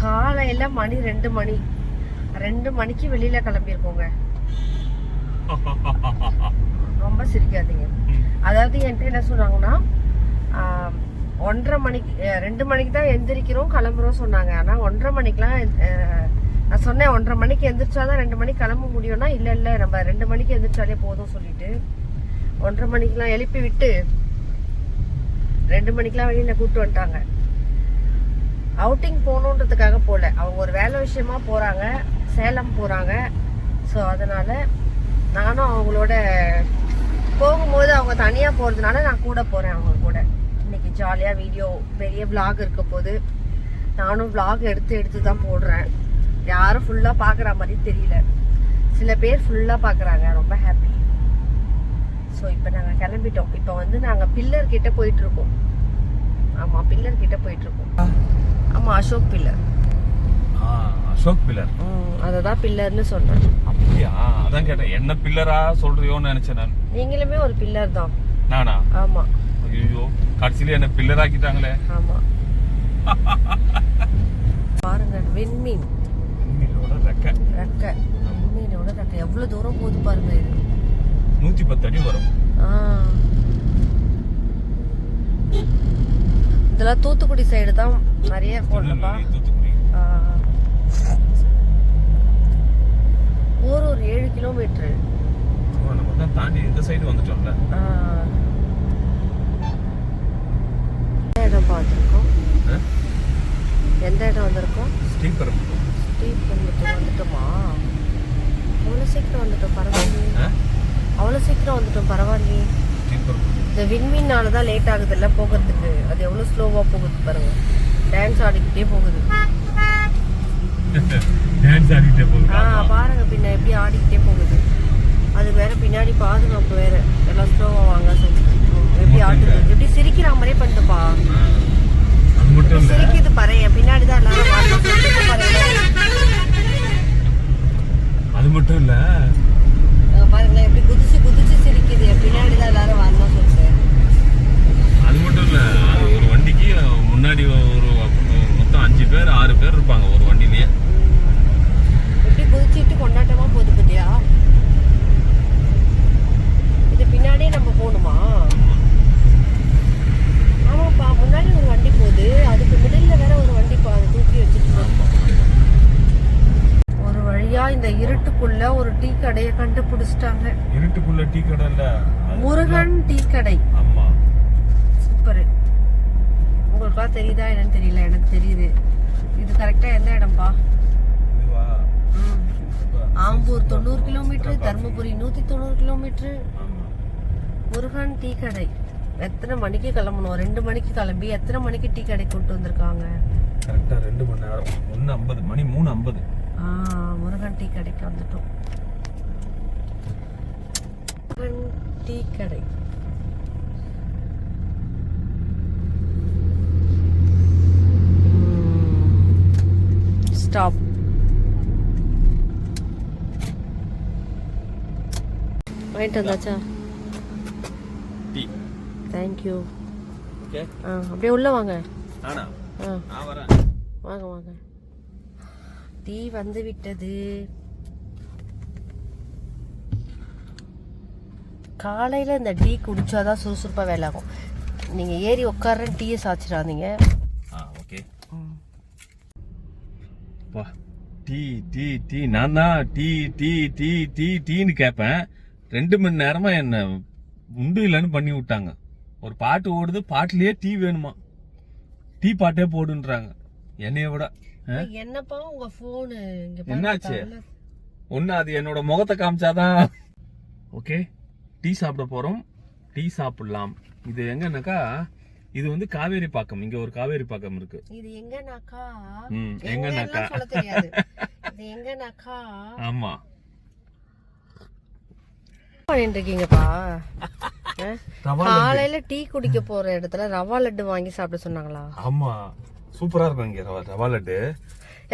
காலையில மணி ரெண்டு மணி. ரெண்டு மணிக்கு வெளியில கிளம்பியிருக்கோங்க ரொம்ப சிரிக்காதீங்க. அதாவது என்கிட்ட என்ன சொன்னாங்கன்னா ஒன்றரை மணிக்கு ரெண்டு மணிக்கு தான் எந்திரிக்கிறோம் கிளம்புறோம் சொன்னாங்க. ஆனா ஒன்றரை மணிக்கெல்லாம் அஹ், நான் சொன்னேன் ஒன்றரை மணிக்கு எந்திரிச்சாதான் ரெண்டு மணிக்கு கிளம்ப முடியும்னா இல்ல இல்ல நம்ம ரெண்டு மணிக்கு எந்திரிச்சாலே போதும் சொல்லிட்டு ஒன்றரை மணிக்கெல்லாம் எழுப்பி விட்டு ரெண்டு மணிக்கெல்லாம் வெளியில கூப்பிட்டு வந்துட்டாங்க. அவுட்டிங் போகணுன்றதுக்காக போகல. அவங்க ஒரு வேலை விஷயமா போகிறாங்க சேலம் போகிறாங்க ஸோ அதனால் நானும் அவங்களோட போகும்போது அவங்க தனியாக போகிறதுனால நான் கூட போகிறேன் அவங்க கூட. இன்னைக்கு ஜாலியாக வீடியோ பெரிய விளாக் இருக்க போது நானும் விளாக் எடுத்து எடுத்து தான் போடுறேன். யாரும் ஃபுல்லாக பார்க்குற மாதிரி தெரியல. சில பேர் ஃபுல்லாக பார்க்குறாங்க ரொம்ப ஹாப்பி ஸோ இப்போ நாங்கள் கிளம்பிட்டோம். இப்போ வந்து நாங்கள் பில்லர் கிட்ட போயிட்டு இருக்கோம். ஆமாம் பில்லர் கிட்ட போயிட்டு இருக்கோம். ஆமாம் அசோக் பில்லர் ஆ, அசோக் பில்லர் அதை தான் பில்லர்னு சொன்னேன் அப்படியா? அதான் கேட்டேன். என்ன பில்லரா சொல்றியோன்னு நினைச்சேன் நான். நீங்களுமே ஒரு பில்லர் தான். நானா? ஆமாம் ஐயோ கடைசியில என்ன பில்லர் ஆக்கிட்டாங்களே ஆமாம் பாருங்க விண்மீன். உண்மையிலோட ரெக்க. ரெக்கை. விண்மீனோட ரெக்கை. எவ்வளோ தூரம் போகுது பாருங்க இது. நூத்தி பத்து அடி வரும். ஆ. இதெல்லாம் தூத்துக்குடி சைடு தான் நிறைய போடலப்பா ஆ. ஒரு ஒரு ஏழு கிலோமீட்டரு ஆமா, நம்ம தான் தாண்டி இந்த சைடு வந்துட்டோம்ல இடம் பார்த்துருக்கோம்? எந்த இடம் வந்திருக்கோம் ஸ்ரீபெரும்புதூர். ஸ்ரீபெரும்புத்தூர் வந்துட்டோமா அவ்வளோ சீக்கிரம் வந்துட்டோம் பரவாயில்லையே? அவ்வளோ சீக்கிரம் வந்துட்டோம் பரவாயில்லையே ஸ்ரீபெரும்புதூர். இந்த விண்மீனால தான் லேட் ஆகுதுல்ல போகிறதுக்கு. அது எவ்வளோ ஸ்லோவாக போகுது பாருங்க. டான்ஸ் ஆடிக்கிட்டே போகுது. டான்ஸ் ஆ? பாருங்க பின்ன எப்படி ஆடிக்கிட்டே போகுது. அது வேற பின்னாடி பாதுகாப்பு வேற. எல்லாம் ஸ்லோவாக வாங்க எப்படி ஆடுது எப்படி சிரிக்கிற மாதிரியே பண்ணுதுப்பா. சிரிக்குது பாரு பின்னாடி தான் எல்லாரும் அது மட்டும் இல்ல. பாருங்களேன் எப்படி குதிச்சு குதிச்சு சிரிக்குது. பின்னாடி தான் எல்லாரும் வரணும் மட்டும் இல்ல அது ஒரு வண்டிக்கு முன்னாடி ஒரு மொத்தம் அஞ்சு பேர் ஆறு பேர் இருப்பாங்க ஒரு வண்டிலேயே எப்படி குதிச்சுட்டு கொண்டாட்டமா போகுது பத்தியா? இது பின்னாடியே நம்ம போகணுமா? ஆமாப்பா முன்னாடி ஒரு வண்டி போகுது. அதுக்கு மிடில்ல வேற ஒரு வண்டி அதை தூக்கி வச்சுட்டு. ஒரு வழியா இந்த இருட்டுக்குள்ள ஒரு டீ கடையை கண்டுபிடிச்சிட்டாங்க. இருட்டுக்குள்ள டீ கடை இல்ல முருகன் டீ கடை. ஆமா. சூப்பர். உங்களுக்கா தெரியுதா என்னன்னு தெரியல எனக்கு தெரியுது. இது கரெக்டா எந்த இடம்பா. ஆம்பூர் தொண்ணூறு கிலோமீட்டர் தருமபுரி நூத்தி தொண்ணூறு கிலோமீட்டர் ஆமா. முருகன் டீ கடை. எத்தனை மணிக்கு கிளம்பணும்? ரெண்டு மணிக்கு கிளம்பி எத்தனை மணிக்கு டீ கடை கூட்டு வந்திருக்காங்க? கரெக்டா ரெண்டு மணி நேரம். ஒன்னு ஐம்பது. மணி மூணு ஐம்பது. ஆ, முருகன் டீ கடைக்கு வந்துட்டோம். முருகன் டீ கடை. ஸ்டாப் வாங்கிட்டு வந்தாச்சா? டீ. தேங்க்யூ ஓகே ஆ அப்படியே உள்ள வாங்க. நானா? ஆ. நான் வரேன். வாங்க வாங்க. டீ வந்து விட்டது. காலையில் இந்த டீ குடிச்சாதான் சுறுசுறுப்பாக வேலை ஆகும். நீங்கள் ஏறி உட்கார டீயை சாச்சிடாதீங்க ஆ ஓகே வா டீ டீ டீ. நான் தான் டீ டீ டீ டீ டீன்னு கேட்பேன். ரெண்டு மணி நேரமா என்ன உண்டு இல்லைன்னு பண்ணி விட்டாங்க. ஒரு பாட்டு ஓடுது பாட்டுலயே டீ வேணுமா? டீ பாட்டே போடுன்றாங்க. என்னைய விட? என்னப்பா உங்க இங்க என்னாச்சு? ஒண்ணு அது என்னோட முகத்தை காமிச்சாதான். ஓகே டீ சாப்பிட போறோம். டீ சாப்பிடலாம். இது எங்கன்னாக்கா இது வந்து காவேரி பாக்கம். இங்க ஒரு காவேரி பாக்கம் இருக்கு. இது எங்கனாக்கா? ம், எங்கனாக்கா? சொல்ல தெரியாது. இது எங்கனாக்கா? ஆமா. பண்ணிட்டு இருக்கீங்கப்பா. காலையில டீ குடிக்க போற இடத்துல ரவா லட்டு வாங்கி சாப்பிட சொன்னாங்களா? ஆமா. சூப்பரா இருக்கும் இங்க ரவா ரவா லட்டு.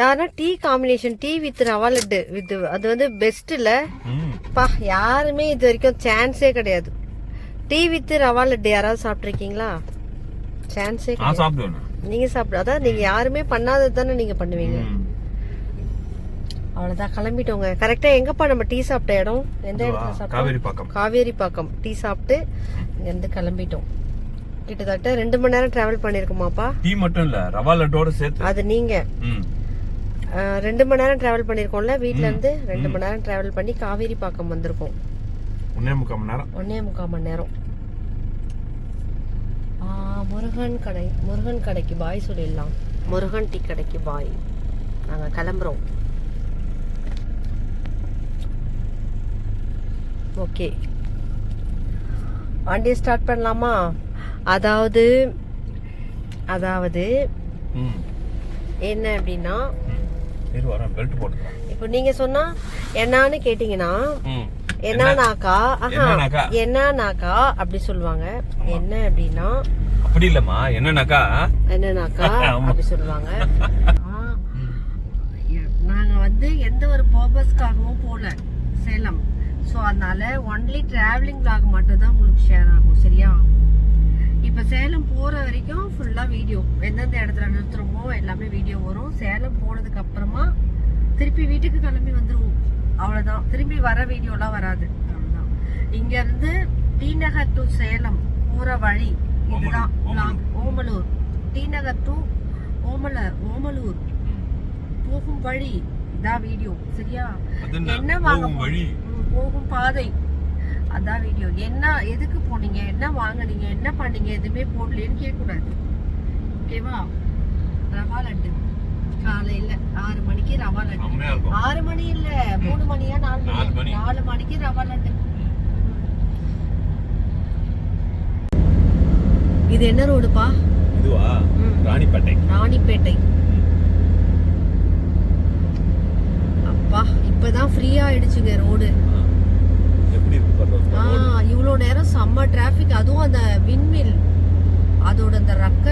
யாருன்னா tea combination tea with rava laddu with அது வந்து பெஸ்ட் இல்ல. பா யாருமே இது வரைக்கும் சான்ஸே கிடையாது. டீ வித் ரவா லட்டு யாராவது சாப்பிட்ருக்கீங்களா சான்ஸே நான் சாப்பிடுவேன் நீங்க சாப்பிட அதான் நீங்க யாருமே பண்ணாதது தானே நீங்க பண்ணுவீங்க. ம். அவ்வளவுதான் கிளம்பிட்டோங்க. கரெக்டா எங்கப்பா நம்ம டீ சாப்பிட்ட இடம்? எந்த? இடத்துல சாப்பிட்டோம்? Kaveripakkam Kaveripakkam tea சாப்பிட்டு இங்க இருந்து கிளம்பிட்டோம். கிட்டத்தட்ட ரெண்டு மணி நேரம் டிராவல் பண்ணிருக்கோமாப்பா டீ மட்டும் இல்ல ரவா லட்டோட சேர்த்து. அது நீங்க. ரெண்டு மணி நேரம் டிராவல் பண்ணிருக்கோம்ல வீட்ல இருந்து ரெண்டு மணி நேரம் டிராவல் பண்ணி காவேரி பாக்கம் வந்திருக்கோம். ஒன்னே முக்கால் மணி நேரம். ஒன்னே முக்கால் மணி நேரம். முருகன் கடை முருகன் கடைக்கு பாய் சொல்லிடலாம். முருகன் டீ கடைக்கு பாய் நாங்க கிளம்புறோம். ஓகே. வண்டியை ஸ்டார்ட் பண்ணலாமா? அதாவது அதாவது. என்ன அப்படின்னா இப்போ நீங்க சொன்னா என்னன்னு கேட்டீங்கன்னா என்னன்னாக்கா? என்னன்னாக்கா அப்படி சொல்லுவாங்க. என்ன அப்படின்னா அப்படி இல்லம்மா. என்னன்னாக்கா? என்னன்னாக்கா. அப்படி சொல்லுவாங்க. நாங்க வந்து எந்த ஒரு பர்பஸ்க்காகவும் போல சேலம். ஸோ அதனால ஒன்லி டிராவலிங் vlog மட்டும் தான் உங்களுக்கு ஷேர் ஆகும். சரியா? இப்போ சேலம் போற வரைக்கும் ஃபுல்லா வீடியோ எந்தெந்த இடத்துல நிறுத்துறோமோ எல்லாமே வீடியோ வரும். சேலம் போனதுக்கு அப்புறமா திருப்பி வீட்டுக்கு கிளம்பி வந்துருவோம். அவ்வளவுதான். திரும்பி வர வீடியோலாம் வராது. அவ்வளவுதான். இங்க இருந்து டி நகர் டு சேலம் போற வழி இதுதான். ஓமலூர் டி நகர் டு ஓமல ஓமலூர். போகும் வழி. இதான் வீடியோ சரியா? என்ன? வாங்க போகும் வழி. ம், போகும் பாதை. அதான் வீடியோ என்ன எதுக்கு போனீங்க? என்ன வாங்குனீங்க? என்ன பண்ணீங்க? எதுவுமே போடலையேன்னு கேட்கக்கூடாது. ஓகேவா ரவா லட்டு காலையில ஆறு மணிக்கு ரவா லட்டு ஆறு மணி இல்ல மூணு மணியா நாலு மணி. நாலு மணிக்கு ரவா லட்டு இது என்ன ரோடுப்பா? இதுவா. ராணிப்பேட்டை. ராணிப்பேட்டை. அப்பா இப்பதான் ஃப்ரீயா ஆயிடுச்சுங்க ரோடு. ஆ. எப்படி இருக்கு பாரு ஆ இவ்வளோ நேரம் செம்ம டிராஃபிக் அதுவும் அந்த விண்மில் அதோட அந்த ரக்க.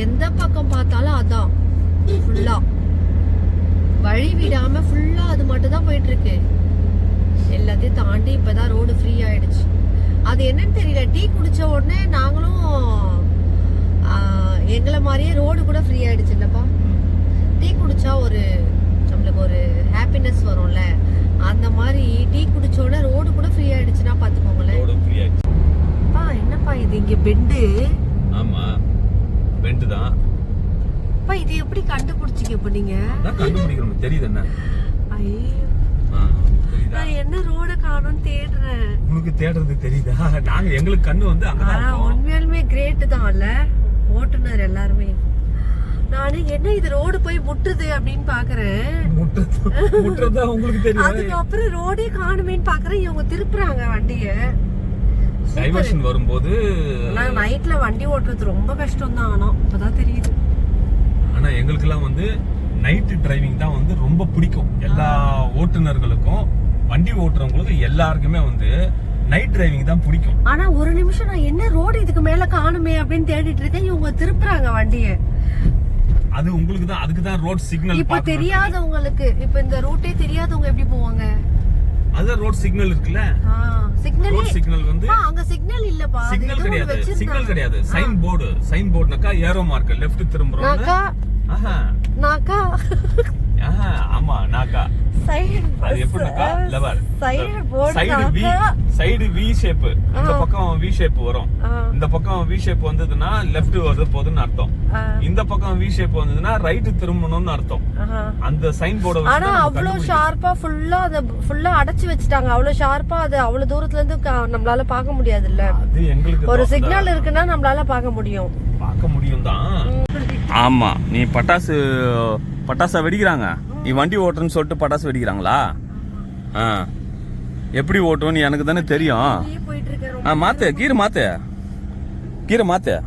எந்த பக்கம் பார்த்தாலும் அதான். ஃபுல்லா வழி விடாம ஃபுல்லா அது மட்டும் தான் போயிட்டு இருக்கு எல்லாத்தையும் தாண்டி இப்பதான் ரோடு ஃப்ரீ ஆயிடுச்சு. அது என்னன்னு தெரியல. டீ குடிச்ச உடனே நாங்களும் எங்களை மாதிரியே ரோடு கூட ஃப்ரீ ஆயிடுச்சு இல்லப்பா. டீ குடிச்சா ஒரு நம்மளுக்கு ஒரு ஹாப்பினஸ் வரும்ல. அந்த மாதிரி டீ குடிச்ச உடனே ரோடு கூட ஃப்ரீ ஆயிடுச்சுன்னா பாத்துக்கோங்களேன் ஃப்ரீ ஆயிடுச்சு. என்னப்பா இது இங்க பெண்டு ஆமா. பெண்ட் தான். இது எப்படி கண்டுபிடிச்சீங்க இப்ப நீங்க? கண்டுபிடிக்கணும். தெரியுது என்ன? ஐயோ. தெரியுதா? நான் என்ன ரோட காணும்னு தேடுறேன். உனக்கு தேடுறது தெரியுதா? நாங்க எங்களுக்கு கண்ணு வந்து அங்கதான் ஆனா இருக்கும். உண்மையாலுமே கிரேட் தான்ல. ஓட்டுநர் எல்லாருமே. நானு என்ன இது ரோடு போய் முட்டுது அப்படின்னு பாக்குறேன். முட்டுறது முட்டுறதா உங்களுக்கு தெரியும். அதுக்கப்புறம் ரோடே காணுமேன்னு பாக்குறேன். இவங்க திருப்புறாங்க வண்டிய. டைவர்ஷன் வரும்போது ஆனா நைட்ல வண்டி ஓட்டுறது ரொம்ப கஷ்டம் தான் ஆனா இப்பதான் தெரியுது. ஆனா எங்களுக்கெல்லாம் வந்து நைட் டிரைவிங் தான் வந்து ரொம்ப பிடிக்கும். எல்லா ஓட்டுநர்களுக்கும் வண்டி ஓட்டுறவங்களுக்கு எல்லாருக்குமே வந்து நைட் டிரைவிங் தான் பிடிக்கும். ஆனா ஒரு நிமிஷம் நான் என்ன ரோடு இதுக்கு மேல காணுமே அப்படின்னு தேடிட்டு இருக்கேன் இவங்க திருப்புறாங்க வண்டிய. அது உங்களுக்கு தான் அதுக்கு தான் ரோட் சிக்னல் இப்ப தெரியாதவங்களுக்கு இப்ப இந்த ரூட்டே தெரியாதவங்க எப்படி போவாங்க? அதான் ரோட் சிக்னல் இருக்குல்ல? சிக்னலே ரோட் சிக்னல் வந்து அங்க சிக்னல் இல்லப்பா. சிக்னல் கிடையாது. சிக்னல். கிடையாது. சைன் போர்டு சைன் போர்டுனாக்கா ஏரோ மார்க் லெஃப்ட் திரும்புறோம் நாக்கா ஆஹா. நாக்கா ஆமா நாக்கா. சைடு லெவர் சைடு வி நாக்கா? சைடு வி ஷேப் இந்த பக்கம் வி ஷேப் வரும். இந்த பக்கம் வி ஷேப் வந்ததுன்னா லெஃப்ட் வருது போகுதுன்னு அர்த்தம். இந்த பக்கம் வி ஷேப் வந்ததுன்னா ரைட் திரும்பணும்னு அர்த்தம். அந்த சைன் போர்டை ஆனா அவ்வளவு. ஷார்ப்பா ஃபுல்லா அத ஃபுல்லா அடைச்சு வச்சுட்டாங்க. அவ்வளவு ஷார்ப்பா அது அவ்வளவு தூரத்துல இருந்து நம்மளால பார்க்க முடியாதுல்ல. அது எங்களுக்கு ஒரு சிக்னல் இருக்குன்னா நம்மளால பார்க்க முடியும். பார்க்க முடியும் தான். ஆமா நீ பட்டாசு பட்டாசா வெடிக்கிறாங்க. நீ வண்டி ஓட்டுறன்னு சொல்லிட்டு பட்டாசு வெடிக்கிறாங்களா? ஆ. எப்படி ஓட்டுவோன்னு எனக்கு தானே தெரியும். ஆ மாத்து கீரை மாத்து. கீரை மாத்து.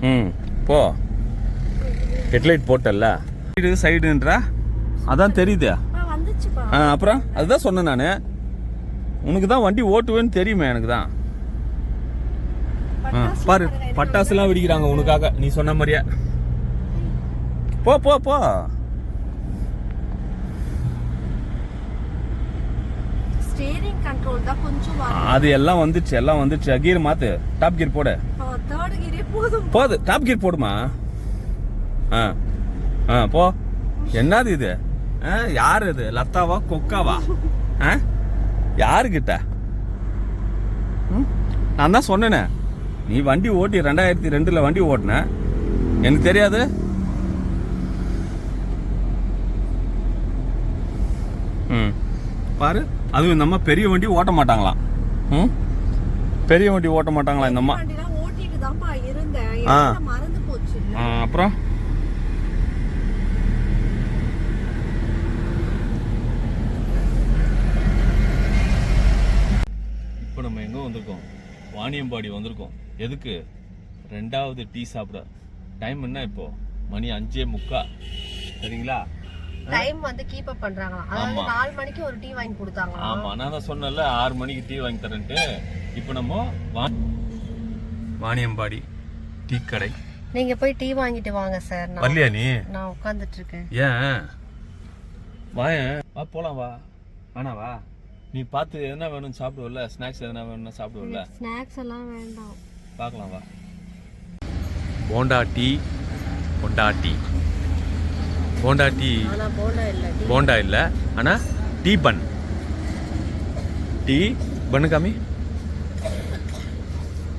ம் போ. ஹெட்லைட் போட்டல்ல. சைடு சைடுன்றா அதான் தெரியுது. ஆ, அப்புறம் அதுதான் சொன்னேன் நான். உனக்கு தான் வண்டி ஓட்டுவேன்னு தெரியுமே எனக்கு தான். ஆ, பாரு பட்டாசுலாம் வெடிக்கிறாங்க உனக்காக. நீ சொன்ன மாதிரியே. போ போ போ. ஸ்டீரிங் கண்ட்ரோல் தான் கொஞ்சம் அது எல்லாம் வந்துச்சு எல்லாம் வந்துச்சு. கீர் மாத்து. டாப் கீர் போடு. தேர்ட் போதும். போது டாப் கீர் போடுமா? ஆ ஆ போ. என்னது இது? யார் இது? லத்தாவா கொக்காவா? ஆ யாருக்கிட்ட? நான் தான் சொன்னேனே. நீ வண்டி ஓட்டி ரெண்டாயிரத்தி ரெண்டுல வண்டி ஓட்டின. எனக்கு தெரியாது. பாரு அதுவும் இந்த அம்மா பெரிய வண்டி ஓட்ட மாட்டாங்களாம். ம்? பெரிய வண்டி ஓட்ட மாட்டாங்களா இந்த அம்மா? ஆ, அப்புறம்? இப்போ நம்ம எங்க வந்திருக்கோம்? வாணியம்பாடி வந்திருக்கோம். எதுக்கு? ரெண்டாவது டீ சாப்பிட. டைம் என்ன இப்போ? மணி அஞ்சே முக்கா. சரிங்களா? டைம் வந்து கீப் அப் பண்றாங்களாம். அதாவது ஆமா. நாலு மணிக்கு ஒரு டீ வாங்கி கொடுத்தாங்களாம். ஆமா நான் தான் சொன்னேன்ல ஆறு மணிக்கு டீ வாங்கி தரேன்ட்டு. இப்போ நம்ம வா- வாணியம்பாடி டீ கடை. நீங்க போய் டீ வாங்கிட்டு வாங்க சார் நான் வரலையா நீ? நான் உட்கார்ந்துட்டு இருக்கேன் ஏன்? வாயேன் வா போலாம் வா. வேணா வா. நீ பார்த்து எதனா வேணும்னு சாப்பிடுவல ஸ்நாக்ஸ் எதனா வேணும்னா சாப்பிடுவல ஸ்நாக்ஸ் எல்லாம் வேண்டாம். பார்க்கலாம் வா. Bonda tea bonda tea. Bonda tea. Bonda இல்லை ஆனால் டீ பன். டீ பண்ணு காமி?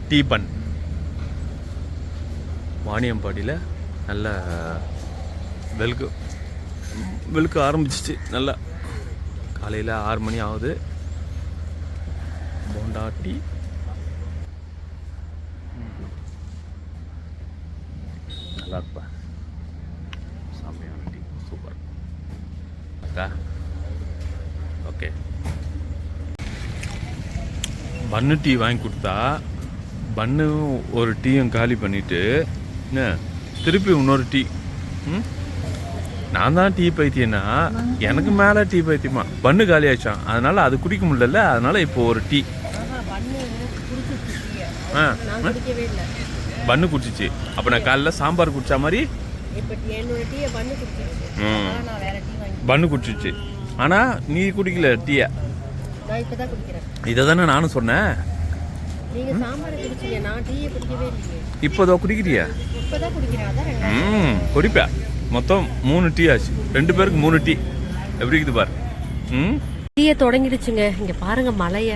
Tea bun. வாணியம்பாடியில் நல்ல வெளுக்கு வெளுக்க ஆரம்பிச்சிச்சு நல்லா. காலையில் ஆறு மணி ஆகுது. போண்டா டீ நல்லா இருப்பா செம்மையான டீ சூப்பர் அக்கா ஓகே பன்னு டீ வாங்கி கொடுத்தா பன்னு ஒரு டீயும் காலி பண்ணிட்டு என்ன? திருப்பி இன்னொரு டீ. ம்? நான் தான் டீ பைத்தியனா எனக்கு மேலே டீ பைத்தியமா? பன்னு காலி ஆயிடுச்சான் அதனால அது குடிக்க முடியல அதனால இப்போ ஒரு டீ. பண்ணு ஆ பன்னு குடிச்சிச்சு. அப்போ நான் காலைல சாம்பார் குடிச்ச மாதிரி? டீயை பண்ணு குடிச்சிச்சு. ஆனால் நீ குடிக்கல டீயை. இதை தானே நானும் சொன்னேன். இப்போதோ குடிக்கிறியா? ம் குடிப்பேன் மொத்தம் மூணு டீ ஆச்சு. ரெண்டு பேருக்கு மூணு டீ. எப்படி இருக்குது பாரு? ம்? டீயை தொடங்கிடுச்சுங்க. இங்க பாருங்க மலைய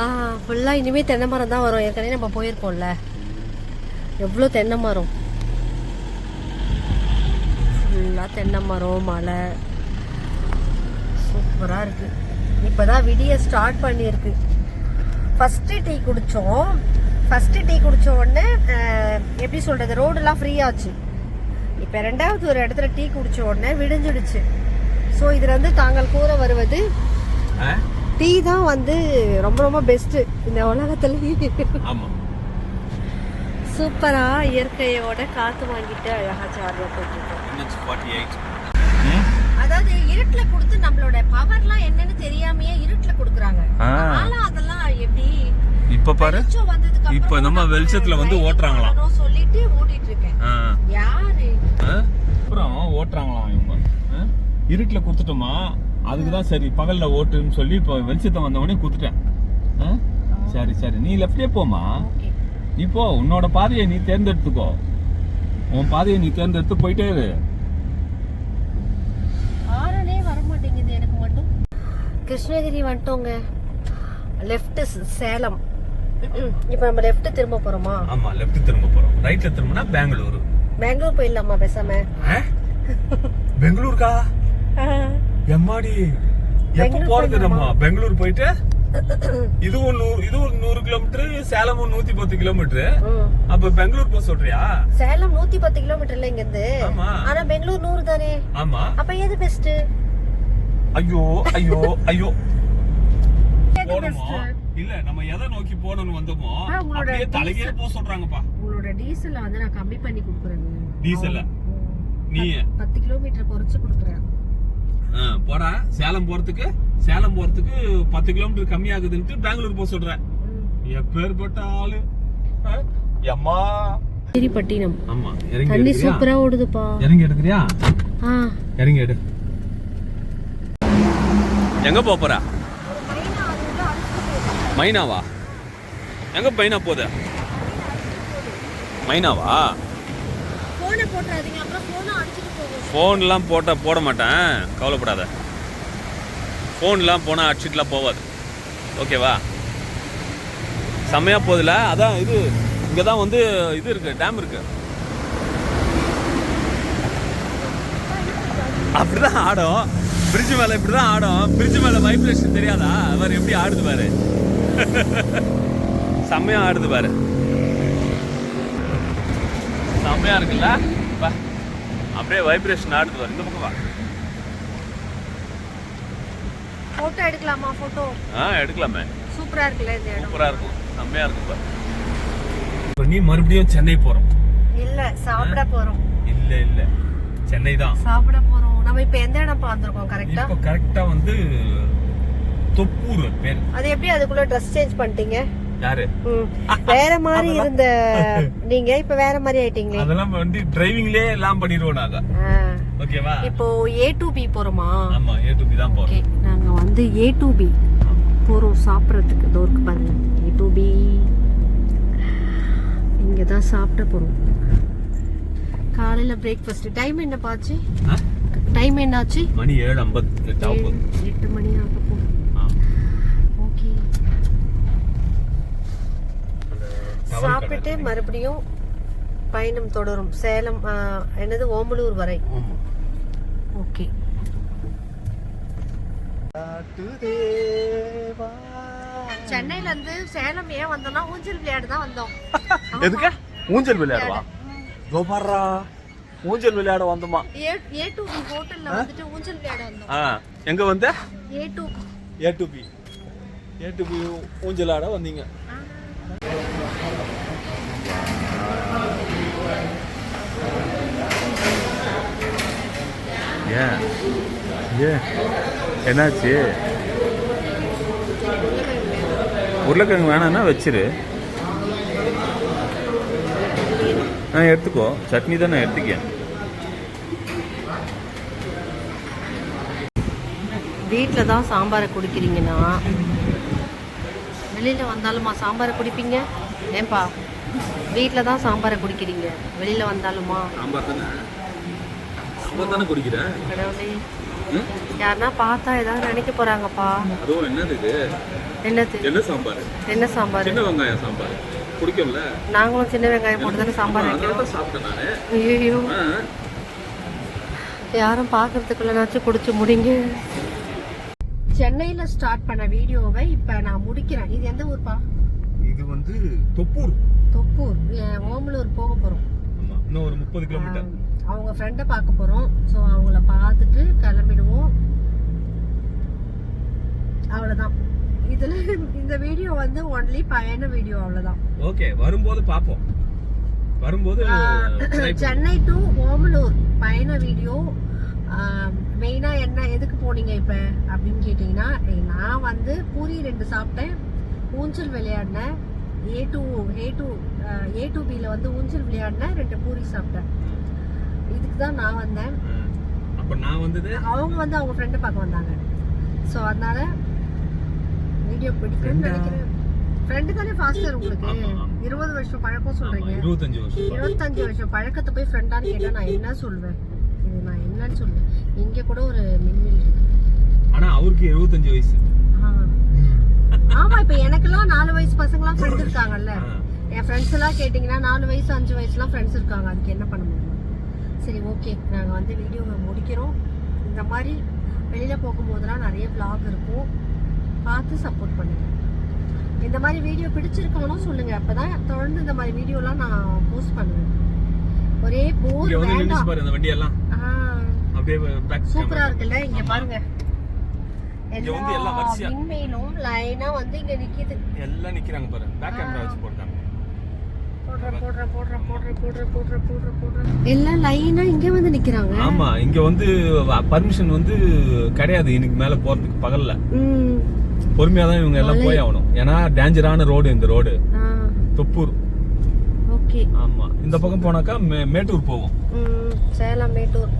ஆ ஃபுல்லா இனிமே தென்னை மரம் தான் வரும். ஏற்கனவே நம்ம போயிருக்கோம்ல. எவ்வளோ தென்னை மரம். ஃபுல்லா தென்னை மரம் மலை. சூப்பரா இருக்கு. இப்பதான் விடிய ஸ்டார்ட் பண்ணியிருக்கு. ஃபர்ஸ்ட் டீ குடிச்சோம். ஃபர்ஸ்ட் டீ குடிச்ச உடனே எப்படி சொல்றது? ரோடெல்லாம் ஃப்ரீ ஆச்சு. இப்போ ரெண்டாவது ஒரு இடத்துல டீ குடிச்ச உடனே விடிஞ்சிடுச்சு. ஸோ இதுல இருந்து தாங்கள் கூற வருவது டீ தான் வந்து ரொம்ப ரொம்ப பெஸ்ட் இந்த உலகத்துல ஆமாம் சூப்பரா இயற்கையோட காத்து வாங்கிட்டு அழகா ஜாலியா போயிட்டு என்ஹெச் ஃபார்ட்டி எயிட் அதாவது இருட்டுல கொடுத்து நம்மளோட பவர்லாம் என்னன்னு தெரியாமயே இருட்டுல கொடுக்குறாங்க. ஆனா அதெல்லாம் எப்படி இப்போ பாரு. இப்ப நம்ம வெளிச்சத்துல வந்து ஓட்டுறாங்களாம். சொல்லிட்டு ஓட்டிட்டு இருக்கேன் ஆ. யாரு? ஆ? அப்புறம் ஓட்டுறாங்களாம் இவங்க. ஆ? இருட்டுல குத்துட்டோமா அதுக்கு தான் சரி பகல்ல ஓட்டுன்னு சொல்லி இப்போ வெளிச்சத்தை வந்தவொடனே குத்துட்டேன் ஆ? சரி சரி. நீ லெஃப்ட்லயே போமா நீ போ. உன்னோட பாதையை நீ தேர்ந்தெடுத்துக்கோ. உன் பாதையை நீ தேர்ந்தெடுத்து போயிட்டே இரு ஆரனே வர மாட்டேங்குது எனக்கு மட்டும் கிருஷ்ணகிரி வந்துட்டோங்க. லெஃப்ட் சேலம். இப்போ நம்ம லெஃப்ட் திரும்ப போறோமா? ஆமா லெஃப்ட் திரும்ப போறோம். ரைட்ல திரும்பினா பெங்களூரு. பெங்களூர் போயிடலாமா பேசாம? பெங்களூருக்கா? எம்மாடி? எப்ப போறது? நம்ம? பெங்களூர் போயிட்டு இதுவும் நூறு இதுவும் நூறு கிலோமீட்டர் சேலமும் நூத்தி பத்து கிலோமீட்டர். அப்ப பெங்களூர் போக சொல்றியா? சேலம் நூத்தி பத்து கிலோமீட்டர்ல இங்க இருந்து. ஆனா பெங்களூர் நூறு தானே? ஆமா. அப்ப எது பெஸ்ட் ஐயோ ஐயோ ஐயோ. பெஸ்ட் இல்ல நம்ம எதை நோக்கி போகணும்னு வந்தோமோ அப்படியே diesel. போக சொல்றாங்கப்பா. உங்களோட டீசல் வந்து நான் கம்மி பண்ணி கொடுக்குறேன். டீசல்ல? நீ பத்து கிலோமீட்டர் குறைச்சு கொடுக்குறேன். ஆ, போடா. சேலம் போறதுக்கு சேலம் போறதுக்கு பத்து கிலோமீட்டர் கம்மி ஆகுதுன்ட்டு பெங்களூர் போக சொல்றேன். எப்பேற்பட்ட ஆளு? எம்மா. திருப்பட்டினம் ஆமா இறங்கி தண்ணி? சூப்பரா ஓடுதுப்பா. இறங்கி எடுக்கிறியா? ஆ. இறங்கி எடு. எங்க போப் போறா? மைனாவா? எங்க மைனா போகுது? மைனாவா? ஃபோன்லாம் போட்ட போட மாட்டேன். கவலைப்படாத. ஃபோன்லாம் போனால் அடிச்சிட்டுலாம் போகாது ஓகேவா செம்மையாக போகுதுல? அதான் இது இங்கே தான் வந்து இது இருக்கு டேம் இருக்கு. அப்படிதான் ஆடும். பிரிட்ஜ் மேலே இப்படி தான் ஆடும். பிரிட்ஜ் மேலே வைப்ரேஷன் தெரியாதா? அவர் எப்படி ஆடுது பாரு. செம்மையா ஆடுது பாரு. செம்மையா இருக்குல்ல? வா அப்படியே வைப்ரேஷன் ஆடுது பாரு. இந்த பக்கம் வா. போட்டோ எடுக்கலாமா? போட்டோ ஆ எடுக்கலாமே. சூப்பரா இருக்குல்ல இந்த இடம்? சூப்பரா இருக்கும். செம்மையா இருக்கும் பாரு. இப்போ நீ மறுபடியும் சென்னை போறோம். இல்ல சாப்பிட போறோம். இல்ல இல்ல. சென்னை தான். சாப்பிட போறோம். நம்ம இப்ப எந்த இடம் பார்த்திருக்கோம்? கரெக்டா இப்போ கரெக்டா வந்து தொப்பூர் பேர். அது எப்படி அதுக்குள்ள ட்ரெஸ் சேஞ்ச் பண்ணிட்டீங்க? யாரு. வேற மாதிரி இருந்த நீங்க? இப்ப வேற மாதிரி ஆயிட்டீங்களே. அதெல்லாம் வந்து டிரைவிங்லயே எல்லாம் பண்ணிடுவோம் நாங்க. ஓகேவா? இப்போ ஏ டு பி போறோமா? ஆமா ஏ டு பி தான் போறோம். ஓகே நாங்க வந்து ஏ டு பி போறோம் சாப்பிட்றதுக்கு. இதோ இருக்கு பாருங்க ஏ டு பி இங்க தான் சாப்பிட போறோம். காலையில பிரேக்ஃபாஸ்ட் டைம் என்ன பாச்சு? டைம் என்னாச்சு? மணி ஏழு ஐம்பத்தி எட்டு ஆகும் எட்டு மணி ஆக போகுது ஆ. ஓகே. சாப்பிட்டு. மறுபடியும் பயணம் தொடரும். சேலம் என்னது ஓமலூர் வரை. ஓகே. சென்னையில இருந்து சேலம் ஏன் வந்தோம்னா ஊஞ்சல் விளையாடு தான் வந்தோம். எதுக்கு? ஊஞ்சல் விளையாடுவா? கோபாரா. ஊஞ்சல் விளையாட வந்தோமா? ஏ ஏ டு பி ஹோட்டல்ல வந்துட்டு ஊஞ்சல் விளையாட வந்தோம். ஆ எங்க வந்த? A to A to B. A to B ஊஞ்சல் ஆட வந்தீங்க. ஏன்? ஏன்? என்னாச்சு? உருளைக்கிழங்கு வேணாம்னா வச்சிரு. ஆ எடுத்துக்கோ. சட்னி தான் நான் எடுத்துக்கேன். வீட்டில் தான் சாம்பாரை குடிக்கிறீங்கன்னா வெளியில் வந்தாலுமா சாம்பாரை குடிப்பீங்க? ஏன்பா வீட்டில் தான் சாம்பாரை குடிக்கிறீங்க வெளியில் வந்தாலுமா? கடவுளே. யாருன்னா பார்த்தா ஏதாவது நினைக்க போறாங்கப்பா. என்னது என்ன சாம்பார்? என்ன சாம்பார்? சின்ன வெங்காயம் சாம்பார். குடிக்கும்ல? நாங்களும் சின்ன வெங்காயம் போட்டு தானே சாம்பார் வைக்கிறோம். சாப்பிட்டேன் ஐயோ யாரும் பார்க்கறதுக்குள்ளனாச்சும் குடிச்சு முடிங்க. சென்னையில ஸ்டார்ட் பண்ண வீடியோவை இப்ப நான் முடிக்கிறேன். இது எந்த ஊர்ப்பா? இது வந்து தொப்பூர். தொப்பூர். ஓமலூர் போக ஆமா இன்னும் ஒரு முப்பது கிலோமீட்டர். அவங்க ஃப்ரெண்டை பார்க்க போறோம். ஸோ அவங்கள பார்த்துட்டு கிளம்பிடுவோம். அவ்வளவுதான். இதுல இந்த வீடியோ வந்து ஒன்லி பயண வீடியோ அவ்வளவுதான். ஓகே வரும்போது பாப்போம் வரும்போது. சென்னை டு ஓமலூர் பயண வீடியோ மெயினா என்ன எதுக்கு போனீங்க இப்ப? அப்படின்னு கேட்டீங்கன்னா நான் வந்து பூரி ரெண்டு சாப்பிட்டேன். ஊஞ்சல் விளையாடினேன். A to A to A to பியில் வந்து ஊஞ்சல் விளையாடினேன். ரெண்டு பூரி சாப்பிட்டேன். இதுக்கு தான் நான் வந்தேன். அப்ப நான் வந்தது? அவங்க வந்து அவங்க ஃப்ரெண்டை பார்க்க வந்தாங்க. ஸோ அதனால வீடியோ பிடிக்கும்னு? நினைக்கிறேன். ஃப்ரெண்டு தானே ஃபாஸ்டர் உங்களுக்கு. இருபது வருஷம் பழக்கம் ஆமா, சொல்றீங்க இருபத்தஞ்சு வருஷம் இருபத்தஞ்சு வருஷம் பழக்கத்தை போய் ஃப்ரெண்டான்னு கேட்டா நான் என்ன சொல்வேன்? என்னன்னு சொல்லுவேன் இங்க கூட ஒரு மின்வில் இருக்கு. ஆனா அவருக்கு எழுபத்தஞ்சு வயசு. ஆமா இப்ப எனக்கெல்லாம் நாலு வயசு பசங்களாம் ஃப்ரெண்ட் இருக்காங்கல்ல. என் ஃப்ரெண்ட்ஸ் எல்லாம் கேட்டிங்கன்னா நாலு வயசு அஞ்சு வயசுலாம் ஃப்ரெண்ட்ஸ் இருக்காங்க. அதுக்கு என்ன பண்ண முடியும்? சரி ஓகே நாங்கள் வந்து வீடியோவை முடிக்கிறோம். இந்த மாதிரி வெளியில் போகும்போதெல்லாம் நிறைய vlog இருக்கும். பார்த்து சப்போர்ட் பண்ணுங்க. இந்த மாதிரி வீடியோ பிடிச்சிருக்கானும் சொல்லுங்க. அப்பதான் தொடர்ந்து இந்த மாதிரி வீடியோலாம் நான் போஸ்ட் பண்ணுவேன். ஒரே போர் வேண்டாம் ஆ, சூப்பரா இருக்குல்ல இங்க பாருங்க. இங்க வந்து எல்லாம் வரிசையா. விண்மீனும் வந்து இங்க நிக்குது. எல்லாம் நிக்கறாங்க பாரு. பேக் கேமரா வச்சு போடுறாங்க. எல்லாம் லைனா இங்க வந்து நிக்கிறாங்க. ஆமா இங்க வந்து பர்மிஷன் வந்து கிடையாது. இன்னைக்கு மேல போறதுக்கு பகல்ல. பொறுமையா தான் இவங்க எல்லாம் போய் ஆகணும் ஏன்னா டேஞ்சரான ரோடு இந்த ரோடு தொப்பூர். ஓகே. ஆமா. இந்த பக்கம் போனாக்கா மேட்டூர் போவோம். சேலம் மேட்டூர்.